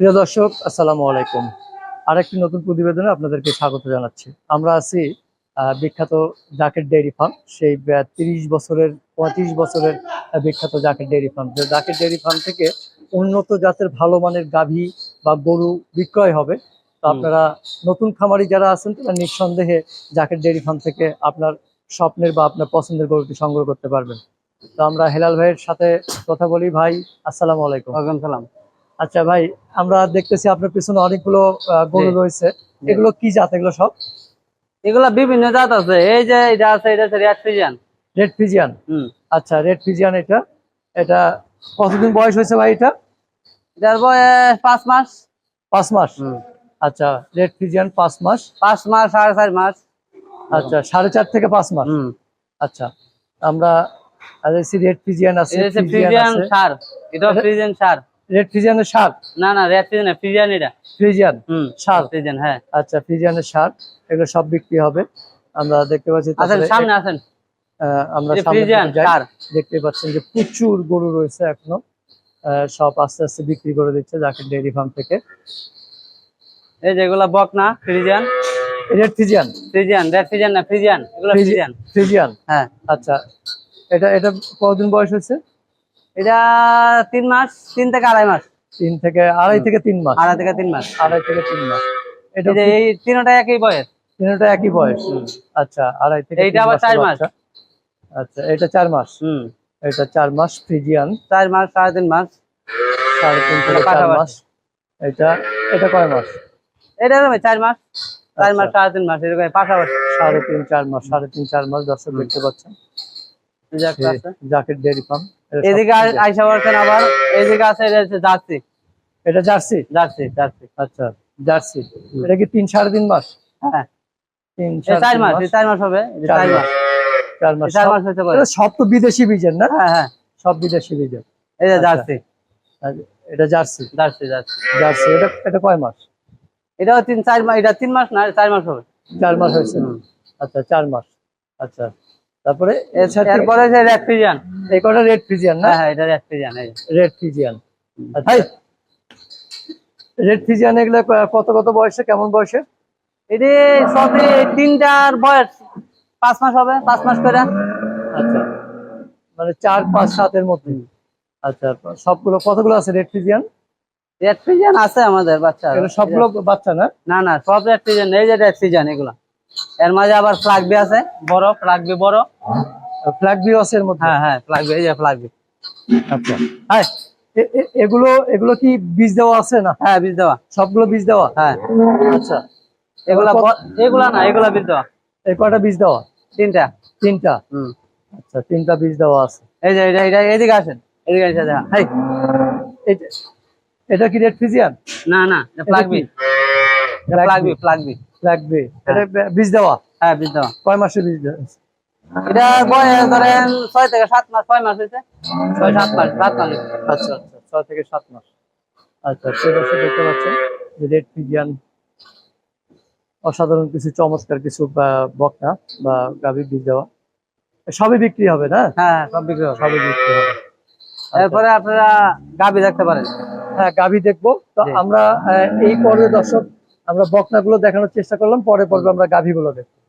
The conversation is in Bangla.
প্রিয় দর্শক আসসালামু আলাইকুম। আরেকটি নতুন প্রতিবেদনে আপনাদেরকে স্বাগত জানাচ্ছি। আমরা আছি বিখ্যাত জাকেট ডেয়ারি ফার্ম। সেই তিরিশ বছরের পঁয়ত্রিশ বছরের বিখ্যাত জাকেট ডেয়ারি ফার্ম। যে জাকেট ডেয়ারি ফার্ম থেকে উন্নত জাতের ভালো মানের গাভী বা গরু বিক্রয় হবে। তো আপনারা নতুন খামারি যারা আছেন তারা নিঃসন্দেহে জাকেট ডেয়ারি ফার্ম থেকে আপনার স্বপ্নের বা আপনার পছন্দের গরুটি সংগ্রহ করতে পারবেন। তো আমরা হেলাল ভাইয়ের সাথে কথা বলি। ভাই আসসালামু আলাইকুম। সালাম। আচ্ছা ভাই আমরা দেখতেছি আপনার পিছনে অনেকগুলো গরু রয়েছে। এগুলো কি জাত? এগুলো সব? এগুলা বিভিন্ন জাত আছে। এই যে এটা আছে এটা রেড ফিজিয়ান রেড ফিজিয়ান আচ্ছা রেড ফিজিয়ান এটা। এটা কতদিন বয়স হয়েছে ভাই এটা? এটার বয়স পাঁচ মাস। পাঁচ মাস? হুম। আচ্ছা রেড ফিজিয়ান পাঁচ মাস। পাঁচ মাস সাড়ে চার মাস। আচ্ছা সাড়ে চার থেকে পাঁচ মাস? আচ্ছা আমরা রেড ফিজিয়ান আছে ফ্রিজিয়ান সার। এটা এটা- ফ্রিজিয়ান সার। রেড ফিজিয়ানের সার না না রেড ফিজিয়ান ফ্রিজিয়ান এটা। ফ্রিজিয়ান হুম সার। ফ্রিজিয়ান হ্যাঁ। আচ্ছা ফিজিয়ানের সার এগুলো সব বিক্রি হবে। আমরা দেখতে পাচ্ছি আসেন সামনে আসেন। আমরা ফ্রিজিয়ান দেখতে পাচ্ছেন যে প্রচুর গরু রয়েছে এখনও। সব আস্তে আস্তে বিক্রি করে দিচ্ছে জাকের ডেয়ারি ফার্ম থেকে। এই যে এগুলা বকনা ফ্রিজিয়ান রেড ফ্রিজিয়ান রেড না ফ্রিজিয়ান এগুলা ফ্রিজিয়ান হ্যাঁ। আচ্ছা এটা এটা কতদিন বয়স হচ্ছে এটা তিন মাস তিন থেকে আড়াই মাস। তিন থেকে আড়াই থেকে তিন মাস। আড়াই থেকে তিন মাস। আড়াই থেকে তিন মাস। এটা এই যে এই তিনটা একই বয়স। তিনটা একই বয়স। আচ্ছা আড়াই থেকে এইটা আবার চার মাস। আচ্ছা। এটা চার মাস। হুম। এটা চার মাস ফ্রিজিয়ান। চার মাস সাড়ে তিন মাস। সাড়ে তিন থেকে চার। মাস। এটা এটা কয় মাস? এটা হবে চার মাস। চার মাস আচ্ছা। সাড়ে তিন মাস এরকম পাশাপাশি। সাড়ে তিন চার মাস সাড়ে তিন চার মাস দর্শক। দেখতে পাচ্ছেন। জাকেট ডেয়ারি ফার্ম এদিকে আইসা পারছেন আবার এইদিকে আছে এটা হচ্ছে জার্সি। এটা জার্সি? জার্সি জার্সি আচ্ছা। জার্সি। এটা কি তিন সাড়ে তিন মাস? হ্যাঁ। তিন চার মাস চার মাস হবে চার মাস। চার মাস। চার মাস হতে পারে। সব তো বিদেশি বীজের না? হ্যাঁ হ্যাঁ। সব বিদেশি বীজের আচ্ছা। জার্সি। এটা জার্সি? Jersey jersey. জার্সি। এটা এটা কয় মাস? এটাও তিন চার মাস এটা তিন মাস না চার মাস হবে। চার মাস হয়েছে। আচ্ছা চার মাস। আচ্ছা। তারপরে এর- এরপরে যে রেড ফিজিয়ান এই কটা রেড ফিজিয়ান না? হ্যাঁ হ্যাঁ এটা রেড ফিজিয়ান রেড ফিজিয়ান আচ্ছা। রেড ফিজিয়ান এগুলো কত কত বয়সে? কেমন বয়সে এটি সবে তিনটার বয়স। পাঁচ মাস হবে পাঁচ মাস করে। আচ্ছা। মানে চার পাঁচ সাতের মধ্যে। আচ্ছা সবগুলো কতগুলো আছে রেড ফিজিয়ান রেড ফিজিয়ান আছে আমাদের বাচ্চা। সবগুলো বাচ্চা না? না না সব রেড ফিজিয়ান এই যে রেড ফিজিয়ান এগুলা। এর মাঝে আবার ফ্লাগ বি আছে বড় ফ্লাগ বি বড়। ফ্ল্যাগ বিওসের মধ্যে? হ্যাঁ হ্যাঁ ফ্লাগ বি এই যে ফ্লাগ বি আচ্ছা। হ্যাঁ। এগুলো এগুলো কি বীজ দেওয়া আছে না? হ্যাঁ বীজ দেওয়া। সবগুলো বীজ দেওয়া? হ্যাঁ। আচ্ছা। এগুলা এগুলা না এগুলা বীজ দেওয়া। এই কয়টা বীজ দেওয়া? তিনটা। তিনটা? হুম। আচ্ছা তিনটা বীজ দেওয়া আছে। এই যে এটা এটা এদিকে আসেন। এদিকে এসে দেখা এই, এটা- কি রেড ফিজিয়ান না না flag bee Flag flag bee bee। Flag bee flag bee এটা বীজ দেওয়া? হ্যাঁ বীজ দেওয়া। কয় মাসের বীজ দেওয়া? এটা বয়স ধরেন ছয় থেকে সাত মাস ছয় মাস হয়েছে। ছয় সাত মাস সাত মাস। আচ্ছা আচ্ছা ছয় থেকে সাত মাস। আচ্ছা সেটা সে দেখতে পাচ্ছেন যে রেড ফিজিয়ান অসাধারণ কিছু চমৎকার কিছু বকনা বা গাভীর বীজ দেওয়া। সবই বিক্রি হবে না? হ্যাঁ সব বিক্রি হবে। সবই বিক্রি হবে। এরপরে আপনারা গাবি দেখতে পারেন। হ্যাঁ গাভী দেখব। তো আমরা এই পর্বে দর্শক আমরা বকনাগুলো দেখানোর চেষ্টা করলাম পরে পর্বে আমরা গাভীগুলো দেখব।